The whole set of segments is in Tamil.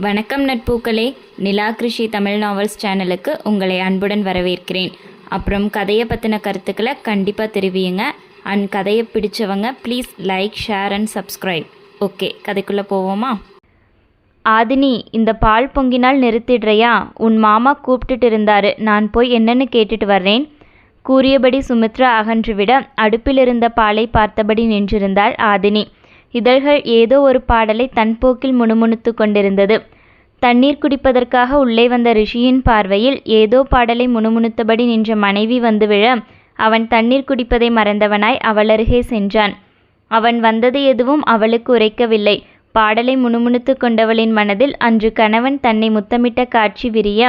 வணக்கம் நட்பூக்களே. நிலா கிருஷி தமிழ் நாவல்ஸ் சேனலுக்கு உங்களை அன்புடன் வரவேற்கிறேன். அப்புறம் கதையை பற்றின கருத்துக்களை கண்டிப்பாக தெரிவியுங்க. அண்ட் கதையை பிடிச்சவங்க please like share and subscribe okay கதைக்குள்ளே போவோமா? ஆதினி இந்த பால் பொங்கினால் நிறுத்திடுறியா? உன் மாமா கூப்பிட்டுட்டு இருந்தாரு. நான் போய் என்னன்னு கேட்டுட்டு வர்றேன். கூறியபடி சுமித்ரா அகன்றுவிட அடுப்பில் இருந்த பாலை பார்த்தபடி நின்றிருந்தாள் ஆதினி. இதழ்கள் ஏதோ ஒரு பாடலை தன் போக்கில் முணுமுணுத்து கொண்டிருந்தது. தண்ணீர் குடிப்பதற்காக உள்ளே வந்த ரிஷியின் பார்வையில் ஏதோ பாடலை முணுமுணுத்தபடி நின்ற மனைவி வந்து விழ அவன் தண்ணீர் குடிப்பதை மறந்தவனாய் அவளருகே சென்றான். அவன் வந்தது எதுவும் அவளுக்கு உரைக்கவில்லை. பாடலை முணுமுணுத்து கொண்டவளின் மனதில் அன்று கணவன் தன்னை முத்தமிட்ட காட்சி விரிய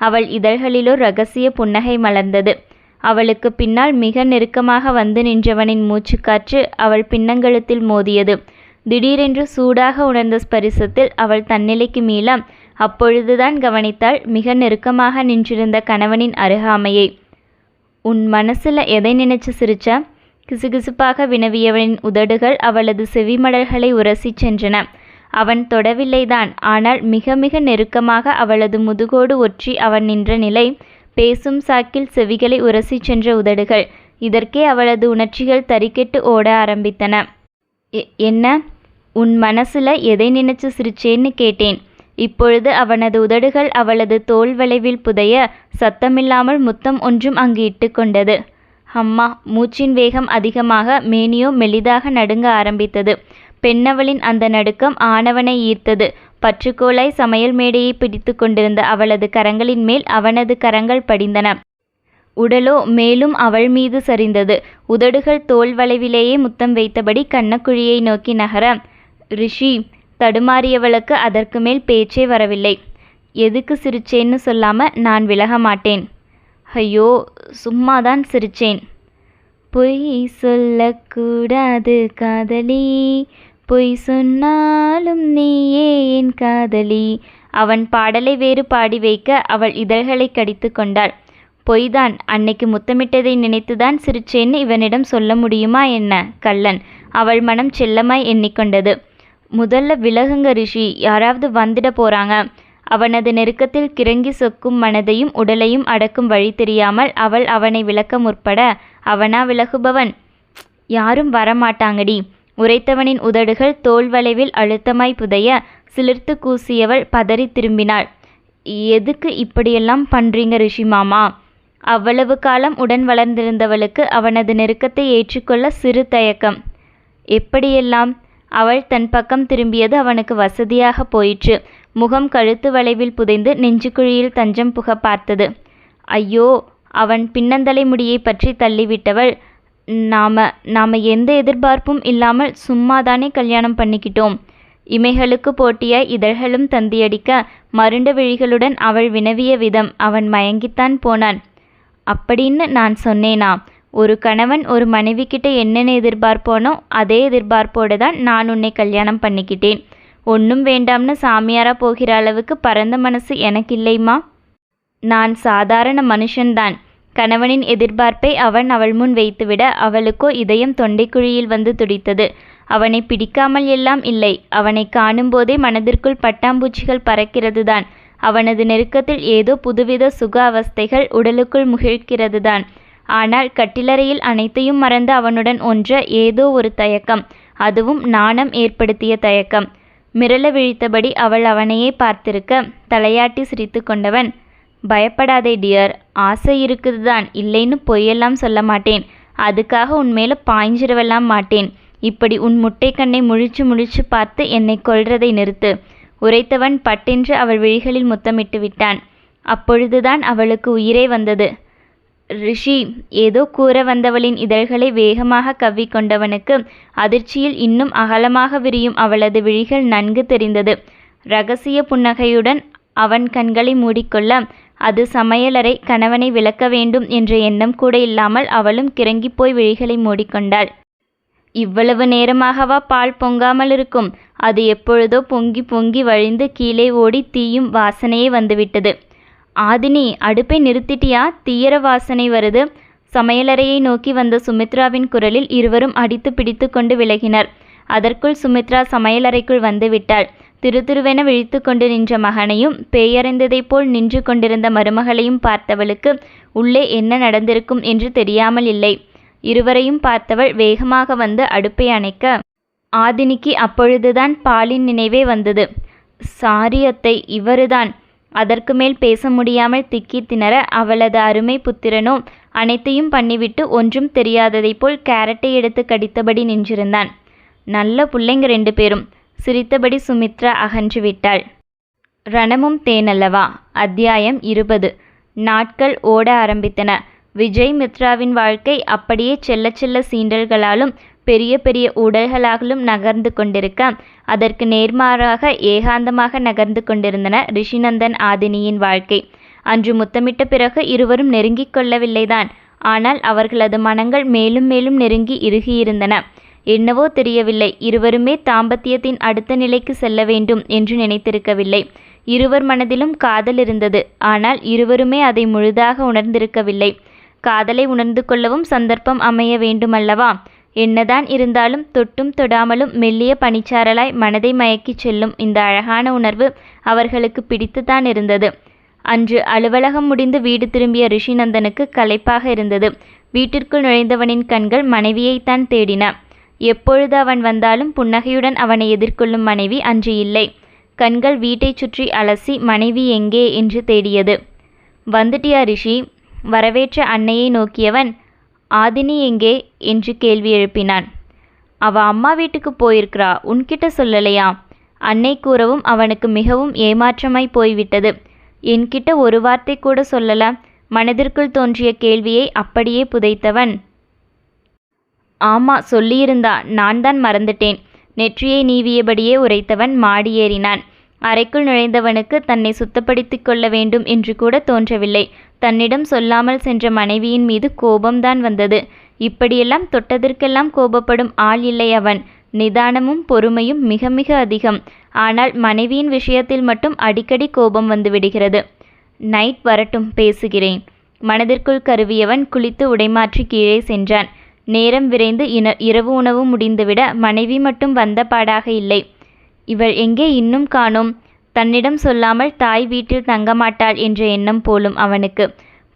அவள் இதழ்களிலோ ரகசிய புன்னகை மலர்ந்தது. அவளுக்கு பின்னால் மிக நெருக்கமாக வந்து நின்றவனின் மூச்சுக்காற்று அவள் பின்னங்கழுத்தில் மோதியது. திடீரென்று சூடாக உணர்ந்த ஸ்பரிசத்தில் அவள் தன்னிலைக்கு மீள அப்பொழுதுதான் கவனித்தாள் மிக நெருக்கமாக நின்றிருந்த கணவனின் அருகாமையை. உன் மனசுல எதை நினைச்சு சிரிச்ச? கிசுகிசுப்பாக வினவியவனின் உதடுகள் அவளது செவிமடல்களை உரசி சென்றன. அவன் தொடவில்லைதான். ஆனால் மிக மிக நெருக்கமாக அவளது முதுகோடு ஒற்றி அவன் நின்ற நிலை பேசும் சாக்கில் செவிகளை உரசி சென்ற உதடுகள். இதற்கே அவளது உணர்ச்சிகள் தறிக்கெட்டு ஓட ஆரம்பித்தன. "எ- என்ன? உன் மனசுல எதை நினைச்சு சிரிச்சேன்னு கேட்டேன். இப்பொழுது அவனது உதடுகள் அவளது தோல் வளைவில் புதைய சத்தமில்லாமல் முத்தம் ஒன்றும் அங்கு இட்டுக்கொண்டது அம்மா மூச்சின் வேகம் அதிகமாக மேனியோ மெலிதாக நடுங்க ஆரம்பித்தது. பெண்ணவளின் அந்த நடுக்கம் ஆணவனை ஈர்த்தது. பற்றுக்கோலாய் சமையல் மேடையை பிடித்து கொண்டிருந்த அவளது கரங்களின் மேல் அவனது கரங்கள் படிந்தன. உடலோ மேலும் அவள் மீது சரிந்தது. உதடுகள் தோல் வளைவிலேயே முத்தம் வைத்தபடி கண்ணக்குழியை நோக்கி நகர ரிஷி தடுமாறியவளுக்கு அதற்கு மேல் பேச்சே வரவில்லை. எதுக்கு சிரிச்சேன்னு சொல்லாம நான் விலக மாட்டேன். ஐயோ சும்மாதான் சிரிச்சேன். பொய் சொல்லக்கூடாது காதலி பொய் சொன்னாலும் நீயே என் காதலி. அவன் பாடலை வேறு பாடி வைக்க அவள் இதழ்களை கடித்து கொண்டாள். பொய்தான் அன்னைக்கு முத்தமிட்டதை நினைத்துதான் சிரிச்சேன்னு இவனிடம் சொல்ல முடியுமா என்ன கள்ளன்? அவள் மனம் செல்லமாய் எண்ணிக்கொண்டது. முதல்ல விலகுங்க ரிஷி யாராவது வந்துட போறாங்க. அவனது நெருக்கத்தில் கிறங்கி சொக்கும் மனதையும் உடலையும் அடக்கும் வழி தெரியாமல் அவள் அவனை விளக்க முற்பட அவனா விலகுபவன்? யாரும் வரமாட்டாங்கடி. உரைத்தவனின் உதடுகள் தோல் வளைவில் அழுத்தமாய் புதைய சிலிர்த்து கூசியவள் பதறி திரும்பினாள். எதுக்கு இப்படியெல்லாம் பண்றீங்க ரிஷி மாமா? அவ்வளவு காலம் உடன் வளர்ந்திருந்தவளுக்கு அவனது நெருக்கத்தை ஏற்றுக்கொள்ள சிறு தயக்கம். எப்படியெல்லாம்? அவள் தன் பக்கம் திரும்பியது அவனுக்கு வசதியாக போயிற்று. முகம் கழுத்து வளைவில் புதைந்து நெஞ்சுக்குழியில் தஞ்சம் புக பார்த்தது. ஐயோ அவன் பின்னந்தலை முடியை பற்றி தள்ளிவிட்டவள். நாம நாம எந்த எதிர்பார்ப்பும் இல்லாமல் சும்மாதானே கல்யாணம் பண்ணிக்கிட்டோம். இமைகளுக்கு போட்டியாய் இதழ்களும் தந்தியடிக்க மருண்ட விழிகளுடன் அவள் வினவிய விதம் அவன் மயங்கித்தான் போனான். அப்படின்னு நான் சொன்னேனா? ஒரு கணவன் ஒரு மனைவி கிட்ட என்னென்ன எதிர்பார்ப்போனோ அதே எதிர்பார்ப்போடு தான் நான் உன்னை கல்யாணம் பண்ணிக்கிட்டேன். ஒன்றும் வேண்டாம்னு சாமியாரா போகிற அளவுக்கு பரந்த மனசு எனக்கு இல்லைம்மா நான் சாதாரண மனுஷன்தான். கணவனின் எதிர்பார்ப்பை அவன் அவள் முன் வைத்துவிட அவளுக்கோ இதயம் தொண்டைக்குழியில் வந்து துடித்தது. அவனை பிடிக்காமல் எல்லாம் இல்லை. அவனை காணும்போதே மனதிற்குள் பட்டாம்பூச்சிகள் பறக்கிறதுதான். அவனது நெருக்கத்தில் ஏதோ புதுவித சுக அவஸ்தைகள் உடலுக்குள் முகிழ்க்கிறதுதான் ஆனால் கட்டிலறையில் அனைத்தையும் மறந்து அவனுடன் ஒன்ற ஏதோ ஒரு தயக்கம். அதுவும் நாணம் ஏற்படுத்திய தயக்கம். மிரள விழித்தபடி அவள் அவனையே பார்த்திருக்க தலையாட்டி சிரித்து கொண்டவன் பயப்படாதே டியர் ஆசை இருக்குது தான் இல்லைன்னு பொய்யெல்லாம் சொல்ல மாட்டேன். அதுக்காக உன் மேலே பாய்ஞ்சிடவெல்லாம் மாட்டேன். இப்படி உன் முட்டை கண்ணை முழிச்சு முழிச்சு பார்த்து என்னை கொல்றதை நிறுத்து. உரைத்தவன் பட்டென்று அவள் விழிகளில் முத்தமிட்டு விட்டான். அப்பொழுதுதான் அவளுக்கு உயிரே வந்தது. ரிஷி ஏதோ கூற வந்தவளின் இதழ்களை வேகமாக கவ்விக்கொண்டவனுக்கு அதிர்ச்சியில் இன்னும் அகலமாக விரியும் அவளது விழிகள் நன்கு தெரிந்தது. ரகசிய புன்னகையுடன் அவன் கண்களை மூடிக்கொள்ள அது சமையலறை கணவனை விளக்க வேண்டும் என்ற எண்ணம் கூட இல்லாமல் அவளும் கிறங்கிப் போய் விழிகளை மூடிக்கொண்டாள். இவ்வளவு நேரமாகவா பால் பொங்காமல் இருக்கும்? அது எப்பொழுதோ பொங்கி பொங்கி வழிந்து கீழே ஓடி தீயும் வாசனையே வந்துவிட்டது. ஆதினி அடுப்பை நிறுத்திட்டியா? தீயர வாசனை வருது. சமையலறையை நோக்கி வந்த சுமித்ராவின் குரலில் இருவரும் அடித்து பிடித்து கொண்டு விலகினர். அதற்குள் சுமித்ரா சமையலறைக்குள் வந்து விட்டாள். திருதிருவென விழித்து கொண்டு நின்ற மகனையும் பேயறிந்ததைப் போல் நின்று கொண்டிருந்த மருமகளையும் பார்த்தவளுக்கு உள்ளே என்ன நடந்திருக்கும் என்று தெரியாமல் இல்லை. இருவரையும் பார்த்தவள் வேகமாக வந்து அடுப்பை அணைக்க ஆதினிக்கு அப்பொழுதுதான் பாலின் நினைவே வந்தது. சாரியத்தை இவருதான். அதற்கு மேல் பேச முடியாமல் திக்கி திணற அவளது அருமை புத்திரனோ அனைத்தையும் பண்ணிவிட்டு ஒன்றும் தெரியாததைப் போல் கேரட்டை எடுத்து கடித்தபடி நின்றிருந்தான். நல்ல புள்ளைங்க ரெண்டு பேரும். சிரித்தபடி சுமித்ரா அகன்று விட்டாள். ரணமும் தேனல்லவா? அத்தியாயம் இருபது. நாட்கள் ஓட ஆரம்பித்தன. விஜய் மித்ராவின் வாழ்க்கை அப்படியே செல்ல செல்ல சீண்டல்களாலும் பெரிய பெரிய உடல்களாகலும் நகர்ந்து கொண்டிருக்க அதற்கு நேர்மாறாக ஏகாந்தமாக நகர்ந்து கொண்டிருந்தன ரிஷிநந்தன் ஆதினியின் வாழ்க்கை. அன்று முத்தமிட்ட பிறகு இருவரும் நெருங்கிக் கொள்ளவில்லைதான். ஆனால் அவர்களது மனங்கள் மேலும் மேலும் நெருங்கி இறுகியிருந்தன. என்னவோ தெரியவில்லை இருவருமே தாம்பத்தியத்தின் அடுத்த நிலைக்கு செல்ல வேண்டும் என்று நினைத்திருக்கவில்லை. இருவர் மனதிலும் காதல் இருந்தது. ஆனால் இருவருமே அதை முழுதாக உணர்ந்திருக்கவில்லை. காதலை உணர்ந்து கொள்ளவும் சந்தர்ப்பம் அமைய வேண்டுமல்லவா? என்னதான் இருந்தாலும் தொட்டும் தொடாமலும் மெல்லிய பனிச்சாரலாய் மனதை மயக்கிச் செல்லும் இந்த அழகான உணர்வு அவர்களுக்கு பிடித்துத்தான் இருந்தது. அன்று அலுவலகம் முடிந்து வீடு திரும்பிய ரிஷிநந்தனுக்கு களைப்பாக இருந்தது. வீட்டிற்குள் நுழைந்தவனின் கண்கள் மனைவியைத்தான் தேடின. எப்பொழுது அவன் வந்தாலும் புன்னகையுடன் அவனை எதிர்கொள்ளும் மனைவி அன்று இல்லை. கண்கள் வீட்டைச் சுற்றி அலசி மனைவி எங்கே? என்று தேடியது. வந்துட்டியா ரிஷி? வரவேற்ற அன்னையை நோக்கியவன் ஆதினி எங்கே? என்று கேள்வி எழுப்பினான். அவ அம்மா வீட்டுக்கு போயிருக்கிறா உன்கிட்ட சொல்லலையா? அன்னை கூறவும் அவனுக்கு மிகவும் ஏமாற்றமாய் போய்விட்டது. என்கிட்ட ஒரு வார்த்தை கூட சொல்லல. மனதிற்குள் தோன்றிய கேள்வியை அப்படியே புதைத்தவன். ஆமா சொல்லியிருந்தா நான் தான் மறந்துட்டேன். நெற்றியை நீவியபடியே உரைத்தவன் மாடி ஏறினான் அறைக்குள் நுழைந்தவனுக்கு தன்னை சுத்தப்படுத்திக் கொள்ள வேண்டும் என்று கூட தோன்றவில்லை. தன்னிடம் சொல்லாமல் சென்ற மனைவியின் மீது கோபம்தான் வந்தது. இப்படியெல்லாம் தொட்டதற்கெல்லாம் கோபப்படும் ஆள் இல்லை அவன். நிதானமும் பொறுமையும் மிக மிக அதிகம். ஆனால் மனைவியின் விஷயத்தில் மட்டும் அடிக்கடி கோபம் வந்து விடுகிறது. நைட் வரட்டும் பேசுகிறேன். மனதிற்குள் கருவியவன் குளித்து உடைமாற்றி கீழே சென்றான். நேரம் விரைந்து இன இரவு உணவு முடிந்துவிட மனைவி மட்டும் வந்த பாடாக இல்லை. இவள் எங்கே இன்னும் காணோம்? தன்னிடம் சொல்லாமல் தாய் வீட்டில் தங்கமாட்டாள் என்ற எண்ணம் போலும் அவனுக்கு.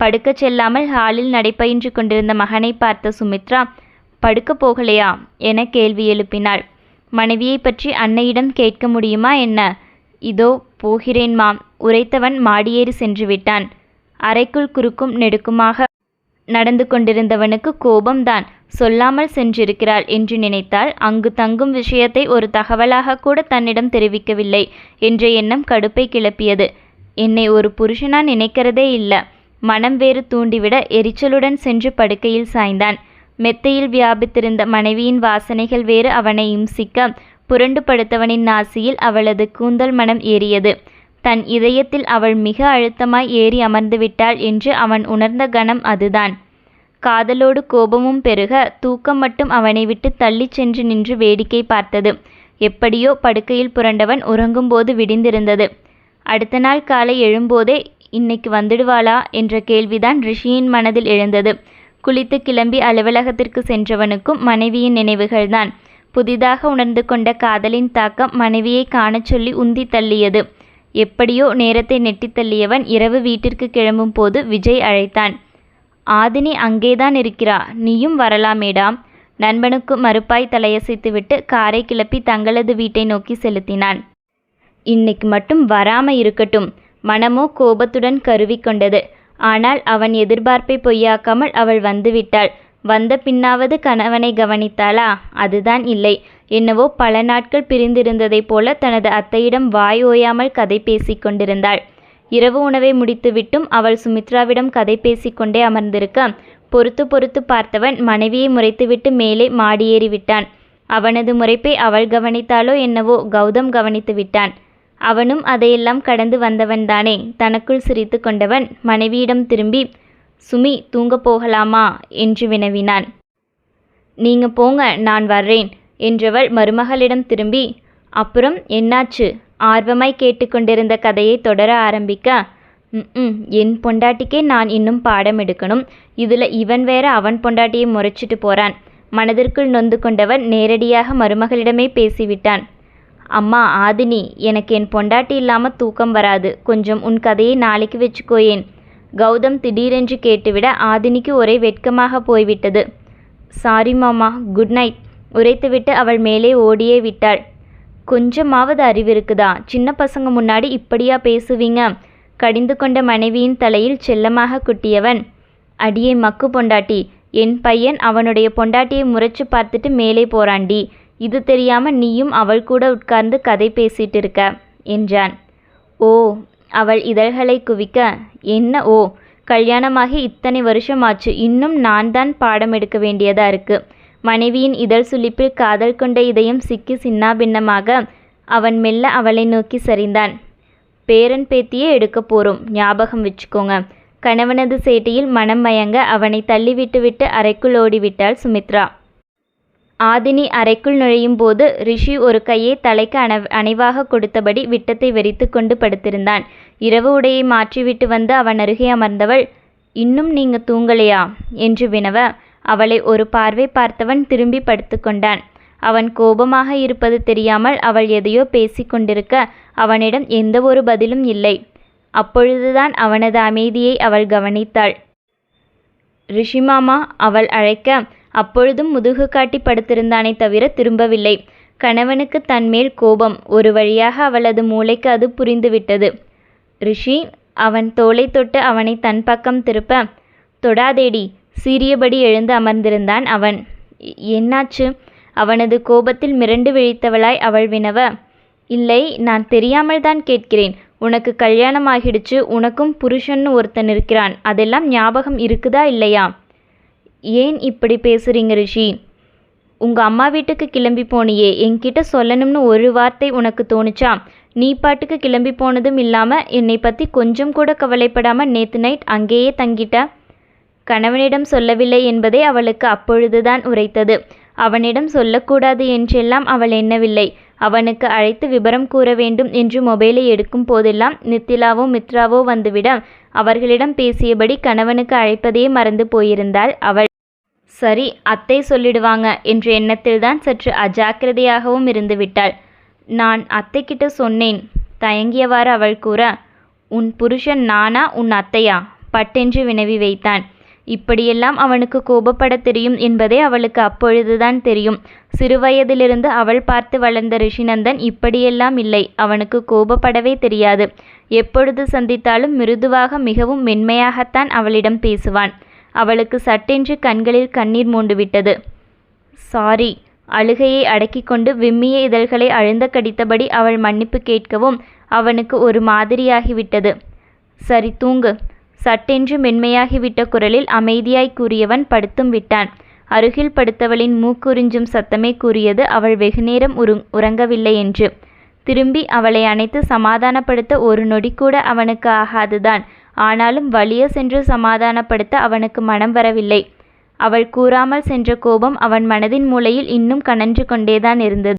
படுக்கச் செல்லாமல் ஹாலில் நடைபயின்று கொண்டிருந்த மகனை பார்த்த சுமித்ரா படுக்கப் போகலையா? என கேள்வி எழுப்பினாள். மனைவியை பற்றி அன்னையிடம் கேட்க முடியுமா என்ன? இதோ போகிறேன் மாம். உரைத்தவன் மாடியேறி சென்று விட்டான். அறைக்குள் குறுக்கும் நெடுக்குமாக நடந்து கொண்டிருந்தவனுக்கு கோபம்தான். சொல்லாமல் சென்றிருக்கிறாள் என்று நினைத்தால் அங்கு தங்கும் விஷயத்தை ஒரு தகவலாக கூட தன்னிடம் தெரிவிக்கவில்லை என்ற எண்ணம் கடுப்பை கிளப்பியது. என்னை ஒரு புருஷனா நினைக்கிறதே இல்லை. மனம் வேறு தூண்டிவிட எரிச்சலுடன் சென்று படுக்கையில் சாய்ந்தான். மெத்தையில் வியாபித்திருந்த மனைவியின் வாசனைகள் வேறு அவனை இம்சிக்க புரண்டு படுத்தவனின் நாசியில் அவளது கூந்தல் மனம் ஏறியது. தன் இதயத்தில் அவள் மிக அழுத்தமாய் ஏறி அமர்ந்துவிட்டாள் என்று அவன் உணர்ந்த கணம் அதுதான். காதலோடு கோபமும் பெருக தூக்கம் மட்டும் அவனை விட்டு தள்ளிச் சென்று நின்று வேடிக்கை பார்த்தது. எப்படியோ படுக்கையில் புரண்டவன் உறங்கும்போது விடிந்திருந்தது. அடுத்த நாள் காலை எழும்போதே இன்னைக்கு வந்துடுவாளா? என்ற கேள்விதான் ரிஷியின் மனதில் எழுந்தது. குளித்து கிளம்பி அலுவலகத்திற்கு சென்றவனுக்கும் மனைவியின் நினைவுகள்தான். புதிதாக உணர்ந்து கொண்ட காதலின் தாக்கம் மனைவியை காணச் சொல்லி உந்தி தள்ளியது. எப்படியோ நேரத்தை நெட்டித் தள்ளியவன் இரவு வீட்டிற்கு கிளம்பும் போது விஜய் அழைத்தான். ஆதினி அங்கேதான் இருக்கிறா. நீயும் வரலாமேடாம் நண்பனுக்கு மறுப்பாய் தலையசைத்துவிட்டு காரை கிளப்பி தங்களது வீட்டை நோக்கி செலுத்தினான். இன்னைக்கு மட்டும் வராம இருக்கட்டும். மனமோ கோபத்துடன் கருவிக்கொண்டது ஆனால் அவன் எதிர்பார்ப்பை பொய்யாக்காமல் அவள் வந்துவிட்டாள். வந்த பின்னாவது கணவனை கவனித்தாளா? அதுதான் இல்லை. என்னவோ பல நாட்கள் பிரிந்திருந்ததைப் போல தனது அத்தையிடம் வாய் ஓயாமல் கதை பேசிக் கொண்டிருந்தாள். இரவு உணவை முடித்துவிட்டும் அவள் சுமித்ராவிடம் கதை பேசிக்கொண்டே அமர்ந்திருக்க பொறுத்து பொறுத்து பார்த்தவன் மனைவியை முறைத்துவிட்டு மேலே மாடியேறி விட்டான். அவனது முறைப்பை அவள் கவனித்தாளோ என்னவோ கௌதம் கவனித்து விட்டான். அவனும் அதையெல்லாம் கடந்து வந்தவன்தானே தனக்குள் சிரித்து கொண்டவன் மனைவியிடம் திரும்பி சுமி தூங்கப் போகலாமா? என்று வினவினான். நீங்க போங்க நான் வர்றேன் என்றவள் மருமகளிடம் திரும்பி அப்புறம் என்னாச்சு? ஆர்வமாய் கேட்டுக்கொண்டிருந்த கதையை தொடர ஆரம்பிக்க ம் என் பொண்டாட்டிக்கே நான் இன்னும் பாடம் எடுக்கணும். இதில் இவன் வேற அவன் பொண்டாட்டியை முறைச்சிட்டு போறான். மனதிற்குள் நொந்து கொண்டவன் நேரடியாக மருமகளிடமே பேசிவிட்டான். அம்மா ஆதினி எனக்கு என் பொண்டாட்டி இல்லாமல் தூக்கம் வராது. கொஞ்சம் உன் கதையை நாளைக்கு வச்சுக்கோயேன் கௌதம் திடீரென்று கேட்டுவிட ஆதினிக்கு ஒரே வெட்கமாக போய்விட்டது. சாரி மாமா. குட் நைட் உரைத்துவிட்டு அவள் மேலே ஓடியே விட்டாள். கொஞ்சமாவது அறிவு இருக்குதா சின்ன பசங்க முன்னாடி இப்படியா பேசுவீங்க? கடிந்து கொண்ட மனைவியின் தலையில் செல்லமாக குட்டியவன். அடியே மக்கு பொண்டாட்டி. என் பையன் அவனுடைய பொண்டாட்டியை முறைச்சு பார்த்துட்டு மேலே போறாண்டி. இது தெரியாம நீயும் அவள் கூட உட்கார்ந்து கதை பேசிட்டு இருக்க என்றான். ஓ அவள் இதழ்களை குவிக்க. என்ன ஓ? கல்யாணமாகி இத்தனை வருஷம் ஆச்சு இன்னும் நான் தான் பாடம் எடுக்க வேண்டியதா இருக்குது மனைவியின் இதழ் சுளிப்பில் காதல் கொண்ட இதயம் சிக்கி சின்னாபின்னமாக அவன் மெல்ல அவளை நோக்கி சரிந்தான். பேரன் பேத்தியே எடுக்க போறோம். ஞாபகம் வச்சுக்கோங்க. கணவனது சேட்டியில் மனம் மயங்க அவனை தள்ளிவிட்டுவிட்டு அறைக்குள் ஓடிவிட்டாள் சுமித்ரா. ஆதினி அறைக்குள் நுழையும் போது ரிஷி ஒரு கையை தலைக்கு அண அணைவாக கொடுத்தபடி விட்டத்தை வெறித்து கொண்டு படுத்திருந்தான். இரவு உடையை மாற்றிவிட்டு வந்து அவன் அருகே அமர்ந்தவள் இன்னும் நீங்க தூங்கலையா? என்று வினவ அவளை ஒரு பார்வை பார்த்தவன் திரும்பி படுத்துக்கொண்டான். அவன் கோபமாக இருப்பது தெரியாமல் அவள் எதையோ பேசிக்கொண்டிருக்க அவனிடம் எந்த ஒரு பதிலும் இல்லை. அப்பொழுதுதான் அவனது அமைதியை அவள் கவனித்தாள். ரிஷிமாமா அவள் அழைக்க அப்பொழுதும் முதுகு காட்டி படுத்திருந்தானே தவிர திரும்பவில்லை. கணவனுக்கு தன்மேல் கோபம். ஒரு வழியாக அவளது மூளைக்கு அது புரிந்துவிட்டது. ரிஷி அவன் தோளை தொட்டு அவனை தன் பக்கம் திருப்ப தொடாதேடி சீரியபடி எழுந்து அமர்ந்திருந்தான் அவன். என்னாச்சு? அவனது கோபத்தில் மிரண்டு விழித்தவளாய் அவள் வினவ. இல்லை நான் தெரியாமல் தான் கேட்கிறேன். உனக்கு கல்யாணம் ஆகிடுச்சு. உனக்கும் புருஷன்னு ஒருத்தன் இருக்கிறான். அதெல்லாம் ஞாபகம் இருக்குதா இல்லையா? ஏன் இப்படி பேசுறீங்க ரிஷி? உங்க அம்மா வீட்டுக்கு கிளம்பி போனியே. என்கிட்ட சொல்லணும்னு ஒரு வார்த்தை உனக்கு தோணுச்சா? நீ பாட்டுக்கு கிளம்பி போனதும் இல்லாம என்னை பத்தி கொஞ்சம் கூட கவலைப்படாம நேத்து நைட் அங்கேயே தங்கிட்ட. கணவனிடம் சொல்லவில்லை என்பதை அவளுக்கு அப்பொழுதுதான் உரைத்தது. அவனிடம் சொல்லக்கூடாது என்றெல்லாம் அவள் எண்ணவில்லை. அவனுக்கு அழைத்து விபரம் கூற வேண்டும் என்று மொபைலை எடுக்கும் போதெல்லாம் நித்திலாவோ மித்ராவோ வந்துவிட அவர்களிடம் பேசியபடி கணவனுக்கு அழைப்பதையே மறந்து போயிருந்தாள் அவள். சரி அத்தை சொல்லிடுவாங்க என்ற எண்ணத்தில்தான் சற்று அஜாக்கிரதையாகவும் இருந்துவிட்டாள். நான் நான் அத்தைக்கிட்ட சொன்னேன். தயங்கியவாறு அவள் கூற உன் புருஷன் நானா உன் அத்தையா? பட்டென்று வினவி வைத்தான். இப்படியெல்லாம் அவனுக்கு கோபப்பட தெரியும் என்பதே அவளுக்கு அப்பொழுதுதான் தெரியும். சிறுவயதிலிருந்து அவள் பார்த்து வளர்ந்த ரிஷிநந்தன் இப்படியெல்லாம் இல்லை அவனுக்கு கோபப்படவே தெரியாது. எப்பொழுது சந்தித்தாலும் மிருதுவாக மிகவும் மென்மையாகத்தான் அவளிடம் பேசுவான். அவளுக்கு சட்டென்று கண்களில் கண்ணீர் மூண்டுவிட்டது. சாரி அழுகையை அடக்கிக் கொண்டு விம்மிய இதழ்களை அழுந்த கடித்தபடி அவள் மன்னிப்பு கேட்கவும் அவனுக்கு ஒரு மாதிரியாகிவிட்டது. சரி தூங்கு. சட்டென்று மென்மையாகிவிட்ட குரலில் அமைதியாய் கூறியவன் படுத்தும் விட்டான். அருகில் படுத்தவளின் மூக்குறிஞ்சும் சத்தமே கூறியது அவள் வெகுநேரம் உரு உறங்கவில்லை என்று. திரும்பி அவளை அணைத்து சமாதானப்படுத்த ஒரு நொடி கூட அவனுக்கு ஆகாதுதான். ஆனாலும் வலிய சென்று சமாதானப்படுத்த அவனுக்கு மனம் வரவில்லை. அவள் கூறாமல் சென்ற கோபம் அவன் மனதின் மூலையில் இன்னும் கனன்று கொண்டேதான் இருந்தது.